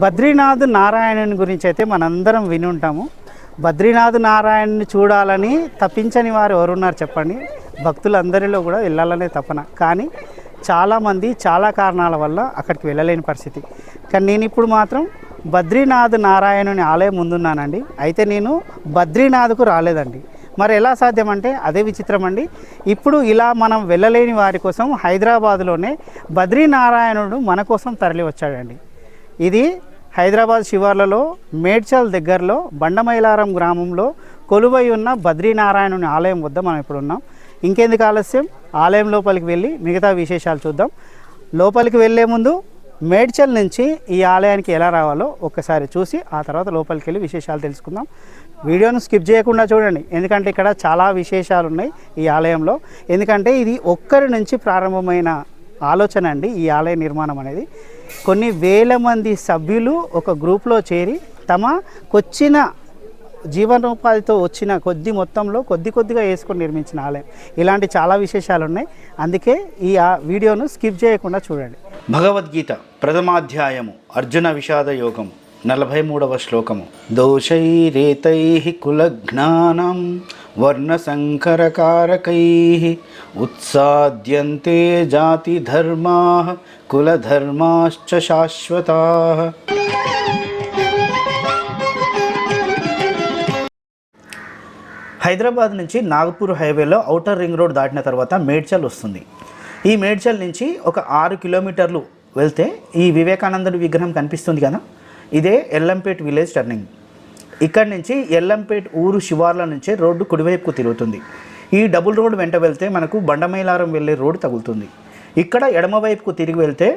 బద్రీనాథ్ నారాయణుని గురించి అయితే మనందరం విని ఉంటాము. బద్రీనాథ్ నారాయణని చూడాలని తప్పించని వారు ఎవరున్నారు చెప్పండి? భక్తులందరిలో కూడా వెళ్ళాలనే తపన. కానీ చాలామంది చాలా కారణాల వల్ల అక్కడికి వెళ్ళలేని పరిస్థితి. కానీ నేను ఇప్పుడు మాత్రం బద్రీనాథ్ నారాయణుని ఆలయం ముందున్నానండి. అయితే నేను బద్రీనాథ్కు రాలేదండి. మరి ఎలా సాధ్యమంటే అదే విచిత్రం అండి. ఇప్పుడు ఇలా మనం వెళ్ళలేని వారి కోసం హైదరాబాదులోనే బద్రీనారాయణుడు మన కోసం తరలి వచ్చాడండి ఇది హైదరాబాద్ శివార్లలో మేడ్చల్ దగ్గరలో బండమైలారం గ్రామంలో కొలువై ఉన్న బద్రీనారాయణుని ఆలయం వద్ద మనం ఇప్పుడు ఉన్నాం. ఇంకెందుకు ఆలస్యం? ఆలయం లోపలికి వెళ్ళి మిగతా విశేషాలు చూద్దాం. లోపలికి వెళ్ళే ముందు మేడ్చల్ నుంచి ఈ ఆలయానికి ఎలా రావాలో ఒక్కసారి చూసి ఆ తర్వాత లోపలికి వెళ్ళి విశేషాలు తెలుసుకుందాం. వీడియోను స్కిప్ చేయకుండా చూడండి. ఎందుకంటే ఇక్కడ చాలా విశేషాలు ఉన్నాయి ఈ ఆలయంలో. ఎందుకంటే ఇది ఒక్కరి నుంచి ప్రారంభమైన ఆలోచన అండి ఈ ఆలయ నిర్మాణం అనేది. కొన్ని వేల మంది సభ్యులు ఒక గ్రూప్లో చేరి తమకొచ్చిన జీవనోపాధితో వచ్చిన కొద్ది మొత్తంలో కొద్ది కొద్దిగా వేసుకొని నిర్మించిన ఆలయం. ఇలాంటి చాలా విశేషాలు ఉన్నాయి. అందుకే ఈ ఆ వీడియోను స్కిప్ చేయకుండా చూడండి. భగవద్గీత ప్రథమాధ్యాయము అర్జున విషాద యోగము. నలభై మూడవ శ్లోకము. దోషైరేతై కులజ్ఞానం వర్ణసంకరకారకై ఉత్సాద్యంతే జాతి ధర్మా కులధర్మాశ్చ శాశ్వతా. హైదరాబాద్ నుంచి నాగపూర్ హైవేలో ఔటర్ రింగ్ రోడ్ దాటిన తర్వాత మేడ్చల్ వస్తుంది. ఈ మేడ్చల్ నుంచి ఒక ఆరు కిలోమీటర్లు వెళ్తే ఈ వివేకానందుడి విగ్రహం కనిపిస్తుంది కదా? ఇదే ఎల్లంపేట్ విలేజ్ టర్నింగ్. ఇక్కడి నుంచి ఎల్లంపేట్ ఊరు శివార్ల నుంచే రోడ్డు కుడివైపుకు తిరుగుతుంది. ఈ డబుల్ రోడ్ వెంట వెళ్తే మనకు బండమైలారం వెళ్ళే రోడ్డు తగులుతుంది. ఇక్కడ ఎడమవైపుకు తిరిగి వెళ్తే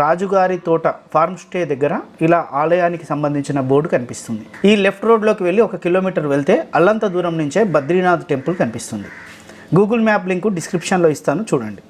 రాజుగారి తోట ఫార్మ్ స్టే దగ్గర ఇలా ఆలయానికి సంబంధించిన బోర్డు కనిపిస్తుంది. ఈ లెఫ్ట్ రోడ్లోకి వెళ్ళి ఒక కిలోమీటర్ వెళ్తే అల్లంత దూరం నుంచే బద్రీనాథ్ టెంపుల్ కనిపిస్తుంది. గూగుల్ మ్యాప్ లింకు డిస్క్రిప్షన్లో ఇస్తాను చూడండి.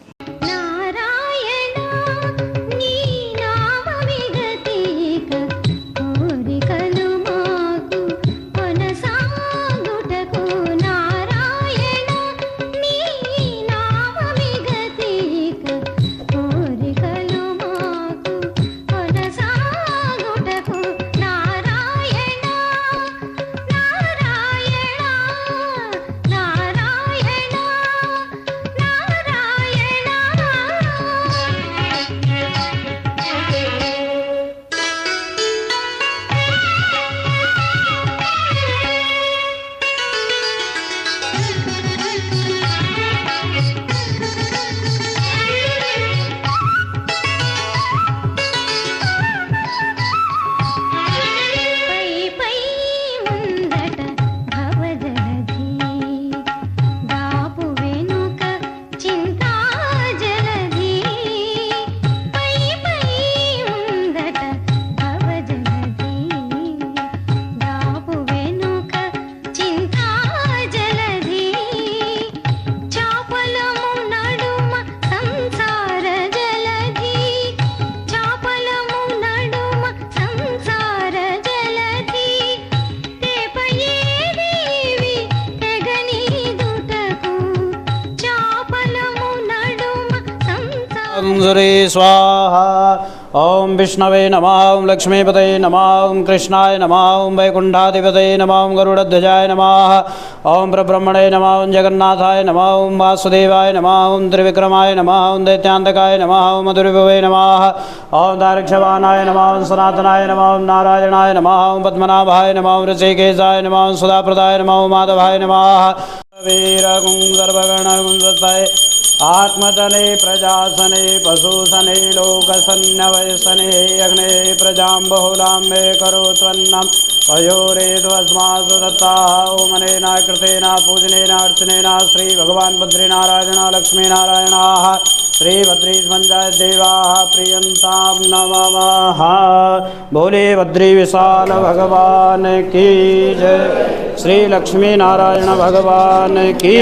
श्रीगुरुर्ब्रह्मविष्णुर्महेश्वरे स्वाहा ॐ विष्णवे नम ओं लक्ष्मीपते नम ओं कृष्णाय नम ओं वैकुंठाधिपते नम ओं गरुडध्वजाय नम ओं प्रब्रह्मणे नम ओं जगन्नाथाय नम ओं वासुदेवाय नम ओं त्रिविक्रमाय नम ओं दैत्यांतकाय नम ओं मधुरविभवे नम ओं दारक्षवानाय नम ओं सनातनाय नम ओं नारायणाय नम ओं पद्मनाभाय नम ओं ऋषिकेशाय नम ओं सुधाप्रदाय नम ओं माधवाय नम वीरगुं सर्वगणगुं आत्मतने प्रजासने पशुसने लोकसन्नवयसने अग्ने प्रजां बहुलां मे करोत्वन्नं पयोरेध्वस्मासु दत्ताः ओमनेन कृतेन पूजनेन अर्चनेन श्रीभगवान् बद्रीनारायण लक्ष्मीनारायणाः श्रीभद्रीस्मञ्जयदेवाः प्रियन्तां नमः। बोले बद्री विशाल भगवान की जय। श्री लक्ष्मीनारायण भगवान की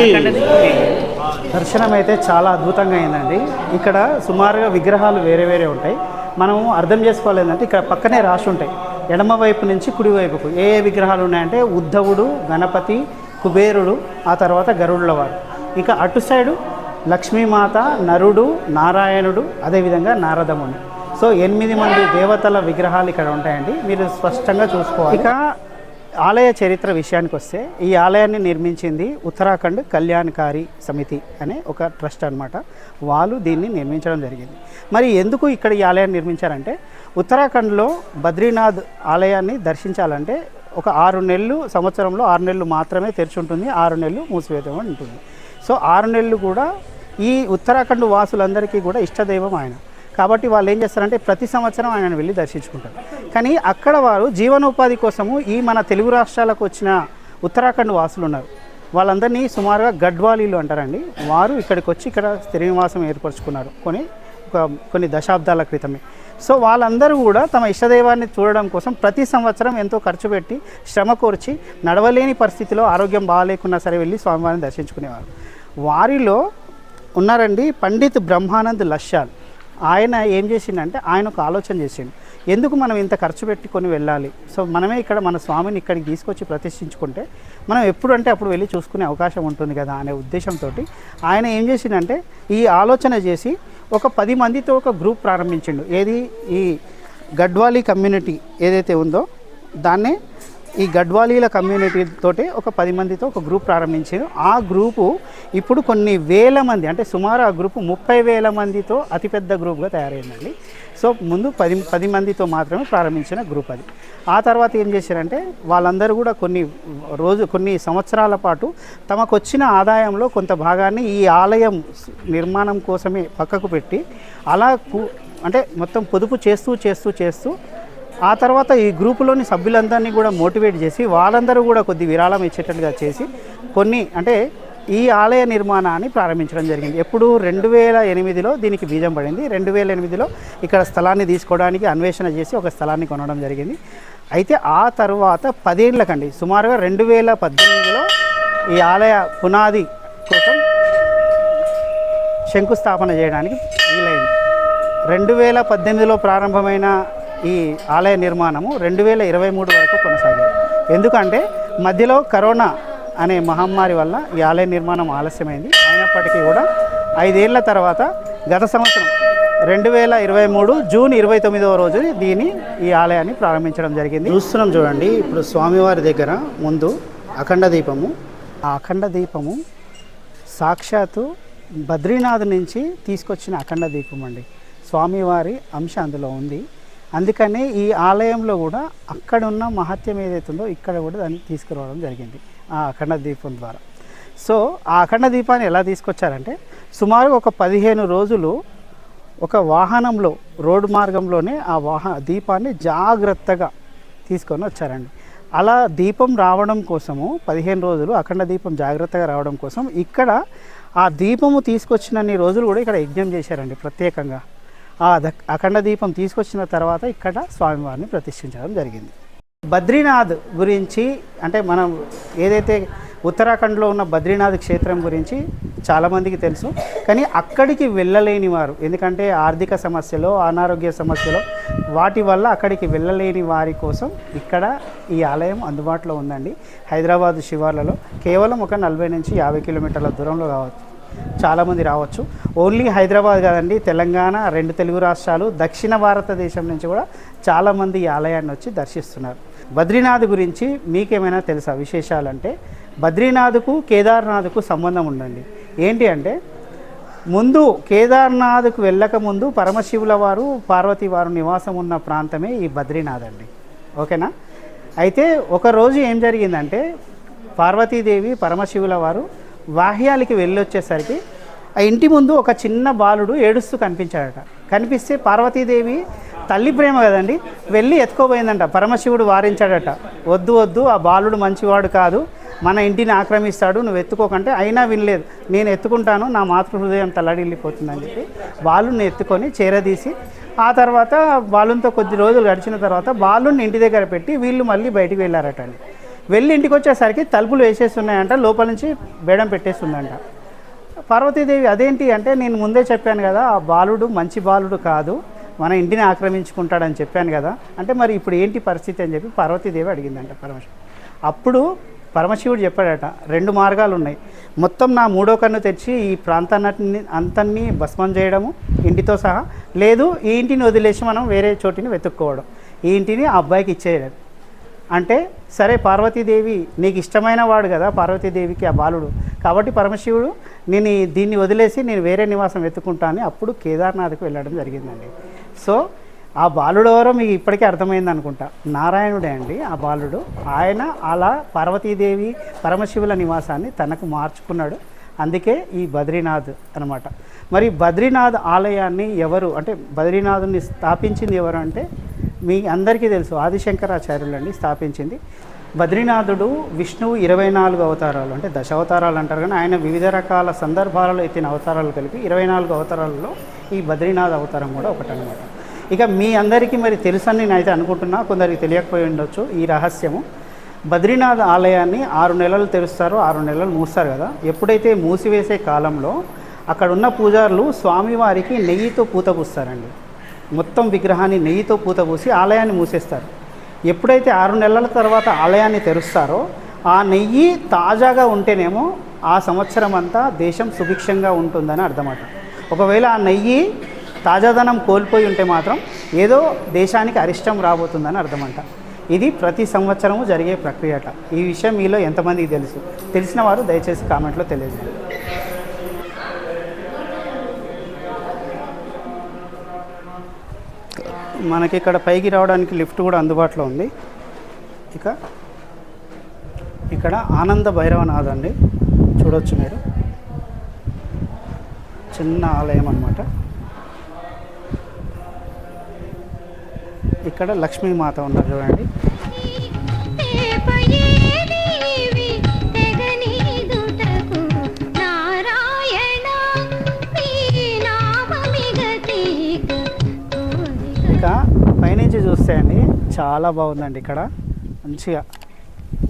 దర్శనం అయితే చాలా అద్భుతంగా అయిందండి. ఇక్కడ సుమారుగా విగ్రహాలు వేరే వేరే ఉంటాయి. మనం అర్థం చేసుకోవాలి ఏంటంటే ఇక్కడ పక్కనే రాసి ఉంటాయి. ఎడమ వైపు నుంచి కుడివైపుకు ఏ ఏ విగ్రహాలు ఉన్నాయంటే ఉద్ధవుడు గణపతి కుబేరుడు ఆ తర్వాత గరుడుల వారు. ఇక అటు సైడు లక్ష్మీమాత నరుడు నారాయణుడు అదేవిధంగా నారదముని సో ఎనిమిది మంది దేవతల విగ్రహాలు ఇక్కడ ఉంటాయండి. మీరు స్పష్టంగా చూసుకోవాలి. ఇక ఆలయ చరిత్ర విషయానికి వస్తే ఈ ఆలయాన్ని నిర్మించింది ఉత్తరాఖండ్ కళ్యాణకారి సమితి అనే ఒక ట్రస్ట్ అనమాట వాళ్ళు దీన్ని నిర్మించడం జరిగింది. మరి ఎందుకు ఇక్కడ ఈ ఆలయాన్ని నిర్మించారంటే ఉత్తరాఖండ్లో బద్రీనాథ్ ఆలయాన్ని దర్శించాలంటే ఒక ఆరు నెలలు సంవత్సరంలో ఆరు నెలలు మాత్రమే తెరిచి ఉంటుంది ఆరు నెలలు మూసివేతం ఉంటుంది. సో ఆరు నెలలు కూడా ఈ ఉత్తరాఖండ్ వాసులందరికీ కూడా ఇష్టదైవం ఆయన. కాబట్టి వాళ్ళు ఏం చేస్తారంటే ప్రతి సంవత్సరం ఆయనను వెళ్ళి దర్శించుకుంటారు. కానీ అక్కడ వారు జీవనోపాధి కోసము ఈ మన తెలుగు రాష్ట్రాలకు వచ్చిన ఉత్తరాఖండ్ వాసులు ఉన్నారు. వాళ్ళందరినీ సుమారుగా గడ్వాలీలు అంటారండి. వారు ఇక్కడికి వచ్చి ఇక్కడ స్థిర నివాసం ఏర్పరచుకున్నారు. కొన్ని కొన్ని దశాబ్దాల క్రితమే. సో వాళ్ళందరూ కూడా తమ ఇష్టదైవాన్ని చూడడం కోసం ప్రతి సంవత్సరం ఎంతో ఖర్చు పెట్టి శ్రమ కోర్చి నడవలేని పరిస్థితిలో ఆరోగ్యం బాగాలేకున్నా సరే వెళ్ళి స్వామివారిని దర్శించుకునేవారు. వారిలో ఉన్నారండి పండిత్ బ్రహ్మానంద్ లష్యాల్. ఆయన ఏం చేసిండంటే ఆయన ఒక ఆలోచన చేసిండు. ఎందుకు మనం ఇంత ఖర్చు పెట్టుకొని వెళ్ళాలి? సో మనమే ఇక్కడ మన స్వామిని ఇక్కడికి తీసుకొచ్చి ప్రతిష్ఠించుకుంటే మనం ఎప్పుడు అంటే అప్పుడు వెళ్ళి చూసుకునే అవకాశం ఉంటుంది కదా అనే ఉద్దేశంతో ఆయన ఏం చేసిండంటే ఈ ఆలోచన చేసి ఒక పది మందితో ఒక గ్రూప్ ప్రారంభించిండు. ఏది? ఈ గడ్వాలి కమ్యూనిటీ ఏదైతే ఉందో దాన్నే ఈ గడ్వాలీల కమ్యూనిటీతోటి ఒక పది మందితో ఒక గ్రూప్ ప్రారంభించారు ఆ గ్రూపు ఇప్పుడు కొన్ని వేల మంది అంటే సుమారు ఆ గ్రూపు ముప్పై వేల మందితో అతిపెద్ద గ్రూప్గా తయారైందండి. సో ముందు పది పది మందితో మాత్రమే ప్రారంభించిన గ్రూప్ అది. ఆ తర్వాత ఏం చేశారంటే వాళ్ళందరూ కూడా కొన్ని రోజు కొన్ని సంవత్సరాల పాటు తమకు వచ్చిన ఆదాయంలో కొంత భాగాన్ని ఈ ఆలయం నిర్మాణం కోసమే పక్కకు పెట్టి అలా అంటే మొత్తం పొదుపు చేస్తూ చేస్తూ చేస్తూ ఆ తర్వాత ఈ గ్రూపులోని సభ్యులందరినీ కూడా మోటివేట్ చేసి వాళ్ళందరూ కూడా కొద్ది విరాళం ఇచ్చేటట్టుగా చేసి కొన్ని అంటే ఈ ఆలయ నిర్మాణాన్ని ప్రారంభించడం జరిగింది. ఎప్పుడు రెండు వేల ఎనిమిదిలో దీనికి బీజం పడింది. రెండు వేల ఎనిమిదిలో ఇక్కడ స్థలాన్ని తీసుకోవడానికి అన్వేషణ చేసి ఒక స్థలాన్ని కొనడం జరిగింది. అయితే ఆ తర్వాత పదేళ్ళకండి సుమారుగా రెండు వేల పద్దెనిమిదిలో ఈ ఆలయ పునాది కోసం శంకుస్థాపన చేయడానికి వీలైంది. రెండు వేల పద్దెనిమిదిలో ప్రారంభమైన ఈ ఆలయ నిర్మాణము రెండు వేల ఇరవై మూడు వరకు కొనసాగింది. ఎందుకంటే మధ్యలో కరోనా అనే మహమ్మారి వల్ల ఈ ఆలయ నిర్మాణం ఆలస్యమైంది. అయినప్పటికీ కూడా ఐదేళ్ళ తర్వాత గత సంవత్సరం రెండు వేల ఇరవై మూడు జూన్ ఇరవై తొమ్మిదవ రోజు దీని ఈ ఆలయాన్ని ప్రారంభించడం జరిగింది. చూస్తున్నాం చూడండి ఇప్పుడు స్వామివారి దగ్గర ముందు అఖండ దీపము. ఆ అఖండ దీపము సాక్షాత్తు బద్రీనాథ్ నుంచి తీసుకొచ్చిన అఖండ దీపం అండి స్వామివారి అంశ అందులో ఉంది. అందుకని ఈ ఆలయంలో కూడా అక్కడ ఉన్న మహత్యం ఏదైతుందో ఇక్కడ కూడా దాన్ని తీసుకురావడం జరిగింది ఆ అఖండ దీపం ద్వారా. సో ఆ అఖండ దీపాన్ని ఎలా తీసుకొచ్చారంటే సుమారు ఒక పదిహేను రోజులు ఒక వాహనంలో రోడ్డు మార్గంలోనే ఆ వాహన దీపాన్ని జాగ్రత్తగా తీసుకొని వచ్చారండి. అలా దీపం రావడం కోసము పదిహేను రోజులు అఖండ దీపం జాగ్రత్తగా రావడం కోసం ఇక్కడ ఆ దీపము తీసుకొచ్చినన్ని రోజులు కూడా ఇక్కడ యజ్ఞం చేశారండి ప్రత్యేకంగా. ఆ అఖండ దీపం తీసుకొచ్చిన తర్వాత ఇక్కడ స్వామివారిని ప్రతిష్ఠించడం జరిగింది. బద్రీనాథ్ గురించి అంటే మనం ఏదైతే ఉత్తరాఖండ్లో ఉన్న బద్రీనాథ్ క్షేత్రం గురించి చాలామందికి తెలుసు. కానీ అక్కడికి వెళ్ళలేని వారు ఎందుకంటే ఆర్థిక సమస్యలు అనారోగ్య సమస్యలు వాటి వల్ల అక్కడికి వెళ్ళలేని వారి కోసం ఇక్కడ ఈ ఆలయం అందుబాటులో ఉందండి. హైదరాబాద్ శివార్లలో కేవలం ఒక నలభై నుంచి యాభై కిలోమీటర్ల దూరంలో కావచ్చు. చాలామంది రావచ్చు. ఓన్లీ హైదరాబాద్ కాదండి తెలంగాణ రెండు తెలుగు రాష్ట్రాలు దక్షిణ భారతదేశం నుంచి కూడా చాలామంది ఈ ఆలయాన్ని వచ్చి దర్శిస్తున్నారు. బద్రీనాథ్ గురించి మీకేమైనా తెలుసా విశేషాలంటే? బద్రీనాథ్కు కేదార్నాథ్కు సంబంధం ఉండండి ఏంటి అంటే ముందు కేదార్నాథ్కు వెళ్ళకముందు పరమశివుల వారు పార్వతి వారు నివాసం ఉన్న ప్రాంతమే ఈ బద్రీనాథ్ అండి. ఓకేనా? అయితే ఒకరోజు ఏం జరిగిందంటే పార్వతీదేవి పరమశివుల వారు వాహ్యాలకి వెళ్ళొచ్చేసరికి ఆ ఇంటి ముందు ఒక చిన్న బాలుడు ఏడుస్తూ కనిపించాడట. కనిపిస్తే పార్వతీదేవి తల్లి ప్రేమ కదండి వెళ్ళి ఎత్తుకోబోయిందంట. పరమశివుడు వారించాడట. వద్దు వద్దు ఆ బాలుడు మంచివాడు కాదు. మన ఇంటిని ఆక్రమిస్తాడు నువ్వు ఎత్తుకోకంటే అయినా వినలేదు. నేను ఎత్తుకుంటాను నా మాతృ హృదయం తల్లడిల్లిపోతుందని చెప్పి బాలుని ఎత్తుకొని చేరదీసి ఆ తర్వాత బాలునితో కొద్ది రోజులు గడిచిన తర్వాత బాలుని ఇంటి దగ్గర పెట్టి వీళ్ళు మళ్ళీ బయటికి వెళ్ళారట అండి వెళ్ళి ఇంటికి వచ్చేసరికి తలుపులు వేసేస్తున్నాయంట లోపల నుంచి బేడం పెట్టేస్తుందంట. పార్వతీదేవి అదేంటి అంటే నేను ముందే చెప్పాను కదా ఆ బాలుడు మంచి బాలుడు కాదు మన ఇంటిని ఆక్రమించుకుంటాడని చెప్పాను కదా. అంటే మరి ఇప్పుడు ఏంటి పరిస్థితి అని చెప్పి పార్వతీదేవి అడిగిందంట పరమశివుడు. అప్పుడు పరమశివుడు చెప్పాడట రెండు మార్గాలు ఉన్నాయి. మొత్తం నా మూడో కన్ను తెచ్చి ఈ ప్రాంతాన్ని అంతన్ని భస్మం చేయడము ఇంటితో సహా. లేదు ఈ ఇంటిని వదిలేసి మనం వేరే చోటిని వెతుక్కోవడం. ఈ ఇంటిని ఆ అబ్బాయికి ఇచ్చేయడం అంటే సరే పార్వతీదేవి నీకు ఇష్టమైన వాడు కదా పార్వతీదేవికి ఆ బాలుడు. కాబట్టి పరమశివుడు నేను దీన్ని వదిలేసి నేను వేరే నివాసం వెతుకుంటా అని అప్పుడు కేదార్నాథ్కి వెళ్ళడం జరిగిందండి. సో ఆ బాలుడు ఎవరో మీకు ఇప్పటికే అర్థమైంది అనుకుంటా. నారాయణుడే అండి ఆ బాలుడు. ఆయన అలా పార్వతీదేవి పరమశివుల నివాసాన్ని తనకు మార్చుకున్నాడు. అందుకే ఈ బద్రీనాథ్ అనమాట మరి బద్రీనాథ్ ఆలయాన్ని ఎవరు అంటే బద్రీనాథుని స్థాపించింది ఎవరు అంటే మీ అందరికీ తెలుసు ఆదిశంకరాచార్యులు అండి స్థాపించింది. బద్రీనాథుడు విష్ణువు ఇరవై నాలుగు అవతారాలు అంటే దశావతారాలు అంటారు కానీ ఆయన వివిధ రకాల సందర్భాలలో ఎత్తిన అవతారాలు కలిపి ఇరవై నాలుగు అవతారాలలో ఈ బద్రీనాథ్ అవతారం కూడా ఒకటనమాట ఇక మీ అందరికీ మరి తెలుసని నేనైతే అనుకుంటున్నా కొందరికి తెలియకపోయి ఉండొచ్చు ఈ రహస్యము. బద్రీనాథ్ ఆలయాన్ని ఆరు నెలలు తెరుస్తారు ఆరు నెలలు మూస్తారు కదా. ఎప్పుడైతే మూసివేసే కాలంలో అక్కడ ఉన్న పూజారులు స్వామివారికి నెయ్యితో పూత పూస్తారండి. మొత్తం విగ్రహాన్ని నెయ్యితో పూత పూసి ఆలయాన్ని మూసేస్తారు. ఎప్పుడైతే ఆరు నెలల తర్వాత ఆలయాన్ని తెరుస్తారో ఆ నెయ్యి తాజాగా ఉంటేనేమో ఆ సంవత్సరం అంతా దేశం సుభిక్షంగా ఉంటుందని అర్థమట. ఒకవేళ ఆ నెయ్యి తాజాదనం కోల్పోయి ఉంటే మాత్రం ఏదో దేశానికి అరిష్టం రాబోతుందని అర్థమంట. ఇది ప్రతి సంవత్సరము జరిగే ప్రక్రియ ఈ విషయం మీలో ఎంతమందికి తెలుసు? తెలిసిన వారు దయచేసి కామెంట్లో తెలియజేయండి. మనకి ఇక్కడ పైకి రావడానికి లిఫ్ట్ కూడా అందుబాటులో ఉంది. ఇక ఇక్కడ ఆనంద భైరవనాథ్ అండి. చూడొచ్చు మీరు. చిన్న ఆలయం అనమాట ఇక్కడ లక్ష్మీమాత ఉన్నారు చూడండి. నుంచి చూస్తే అండి చాలా బాగుందండి ఇక్కడ. మంచిగా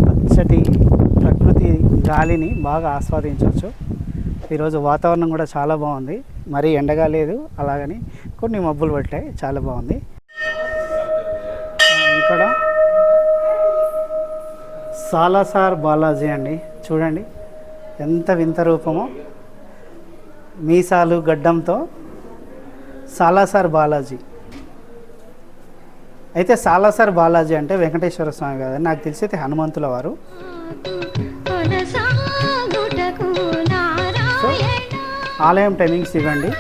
పచ్చటి ప్రకృతి గాలిని బాగా ఆస్వాదించవచ్చు. ఈరోజు వాతావరణం కూడా చాలా బాగుంది. మరీ ఎండగా లేదు అలాగని కొన్ని మబ్బులు పట్టాయి చాలా బాగుంది. ఇక్కడ సాలాసార్ బాలాజీ అండి చూడండి ఎంత వింత రూపమో. మీసాలు గడ్డంతో సాలాసార్ బాలాజీ. అయితే సాలాసార్ బాలాజీ అంటే వెంకటేశ్వర స్వామి కాదండి నాకు తెలిసి అయితే హనుమంతుల వారు. నారాయణ. ఆలయం టైమింగ్స్ ఇవ్వండి.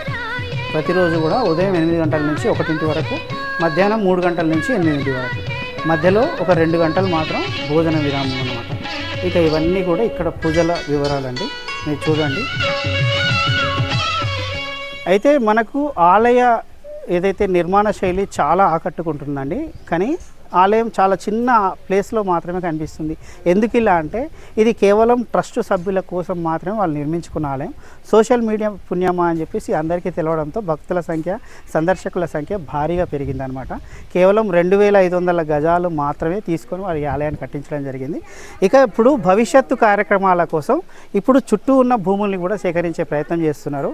ప్రతిరోజు కూడా ఉదయం ఎనిమిది గంటల నుంచి ఒకటింటి వరకు మధ్యాహ్నం మూడు గంటల నుంచి ఎనిమిది వరకు. మధ్యలో ఒక రెండు గంటలు మాత్రం భోజన విరామం అన్నమాట. ఇక ఇవన్నీ కూడా ఇక్కడ పూజల వివరాలండి. మీరు చూడండి. అయితే మనకు ఆలయ ఏదైతే నిర్మాణ శైలి చాలా ఆకట్టుకుంటుందండి. కానీ ఆలయం చాలా చిన్న ప్లేస్లో మాత్రమే కనిపిస్తుంది. ఎందుకు ఇలా అంటే ఇది కేవలం ట్రస్ట్ సభ్యుల కోసం మాత్రమే వాళ్ళు నిర్మించుకున్న ఆలయం. సోషల్ మీడియా పుణ్యమా అని చెప్పేసి అందరికీ తెలవడంతో భక్తుల సంఖ్య సందర్శకుల సంఖ్య భారీగా పెరిగిందనమాట. కేవలం రెండు వేల ఐదు వందల గజాలు మాత్రమే తీసుకొని వారి ఆలయాన్ని కట్టించడం జరిగింది. ఇక ఇప్పుడు భవిష్యత్తు కార్యక్రమాల కోసం ఇప్పుడు చుట్టూ ఉన్న భూముల్ని కూడా సేకరించే ప్రయత్నం చేస్తున్నారు.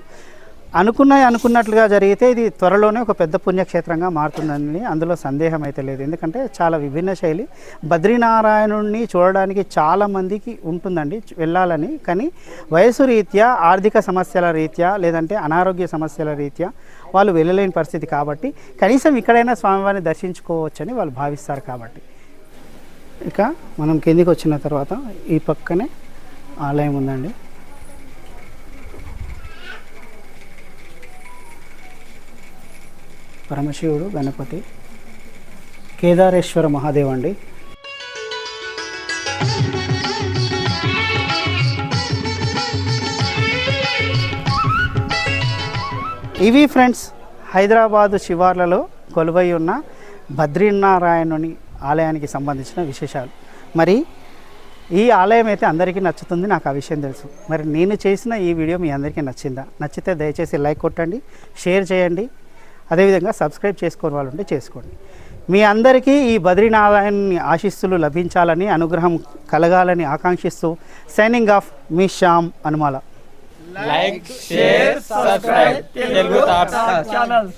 అనుకున్నాయి అనుకున్నట్లుగా జరిగితే ఇది త్వరలోనే ఒక పెద్ద పుణ్యక్షేత్రంగా మారుతుందని అందులో సందేహం అయితే లేదు. ఎందుకంటే చాలా విభిన్న శైలి. బద్రీనారాయణుడిని చూడడానికి చాలా మందికి ఉంటుందండి వెళ్ళాలని. కానీ వయసు రీత్యా ఆర్థిక సమస్యల రీత్యా లేదంటే అనారోగ్య సమస్యల రీత్యా వాళ్ళు వెళ్ళలేని పరిస్థితి కాబట్టి కనీసం ఇక్కడైనా స్వామివారిని దర్శించుకోవచ్చని వాళ్ళు భావిస్తారు కాబట్టి. ఇక మనం కిందికి వచ్చిన తర్వాత ఈ పక్కనే ఆలయం ఉందండి. పరమశివుడు గణపతి కేదారేశ్వర మహాదేవ్ అండి ఇవి ఫ్రెండ్స్ హైదరాబాదు శివార్లలో కొలువై ఉన్న బద్రీనారాయణుని ఆలయానికి సంబంధించిన విశేషాలు. మరి ఈ ఆలయం అయితే అందరికీ నచ్చుతుంది నాకు ఆ విషయం తెలుసు. మరి నేను చేసిన ఈ వీడియో మీ అందరికీ నచ్చిందా? నచ్చితే దయచేసి లైక్ కొట్టండి షేర్ చేయండి. అదేవిధంగా సబ్స్క్రైబ్ చేసుకోని వాళ్ళు ఉంటే చేసుకోండి. మీ అందరికీ ఈ బద్రీనారాయణ్ ఆశీస్సులు లభించాలని అనుగ్రహం కలగాలని ఆకాంక్షిస్తూ సైనింగ్ ఆఫ్ మీ Shyam Anumala. Like share subscribe Telugu channel.